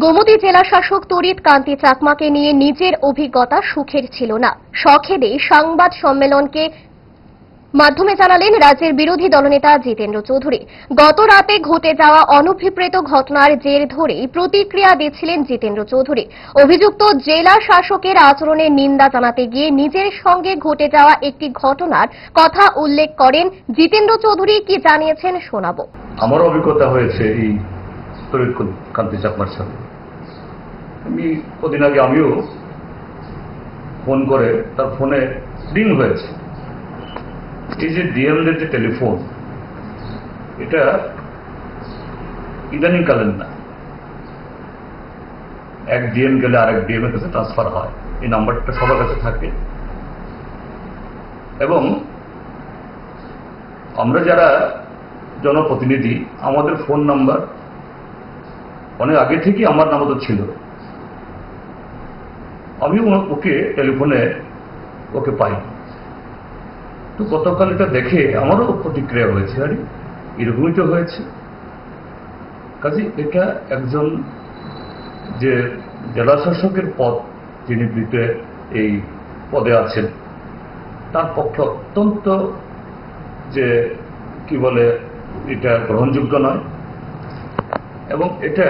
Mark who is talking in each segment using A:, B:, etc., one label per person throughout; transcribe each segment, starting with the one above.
A: গোমতী জেলা শাসক তরিত কান্তি চাকমাকে নিয়ে নিজের অভিজ্ঞতা সুখের ছিল না। সখেদে সংবাদ সম্মেলনকে মাধ্যমে জানালেন রাজ্যের বিরোধী দলনেতা জিতেন্দ্র চৌধুরী। গত রাতে ঘটে যাওয়া অনভিপ্রেত ঘটনার জের ধরেই প্রতিক্রিয়া দিচ্ছিলেন জিতেন্দ্র চৌধুরী। অভিযুক্ত জেলা শাসকের আচরণের নিন্দা জানাতে গিয়ে নিজের সঙ্গে ঘটে যাওয়া একটি ঘটনার কথা উল্লেখ করেন জিতেন্দ্র চৌধুরী। কি জানিয়েছেন শোনাবো।
B: আমার অভিজ্ঞতা হয়েছে এই তরিত কান্তি চাকমার সাথে আমি কদিন আগে আমিও ফোন করে তার ফোনে রিং হয়েছে। এই যে ডিএমদের যে টেলিফোন, এটা ইদানিংকালের না। এক ডিএম গেলে আরেক ডিএম এর কাছে ট্রান্সফার হয়। এই নাম্বারটা সবার কাছে থাকে। এবং আমরা যারা জনপ্রতিনিধি, আমাদের ফোন নাম্বার অনেক আগে থেকেই আমার নামও তো ছিল। আমি ওকে টেলিফোনে ওকে পাই। তো গতকাল এটা দেখে আমারও প্রতিক্রিয়া হয়েছে, আরে এরকমই তো হয়েছে। কাজে এটা একজন যে জেলা শাসকের পদ যিনি দিতে এই পদে আছেন, তার পক্ষে অত্যন্ত যে, কি বলে, এটা গ্রহণযোগ্য নয়। এবং এটা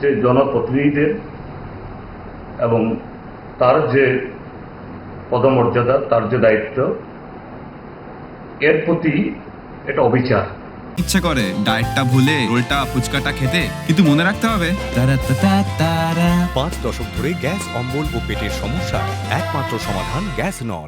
B: যে জনপ্রতিনিধিদের এবং তার যে পদমর্যাদা তার যে দায়িত্ব এর প্রতি এটা অবিচার।
C: ইচ্ছে করে ডায়েটটা ভুলে রোলটা ফুচকাটা খেতে কিন্তু মনে রাখতে হবে।
D: পাঁচ দশক ধরে গ্যাস অম্বল ও পেটের সমস্যা একমাত্র সমাধান গ্যাস নল।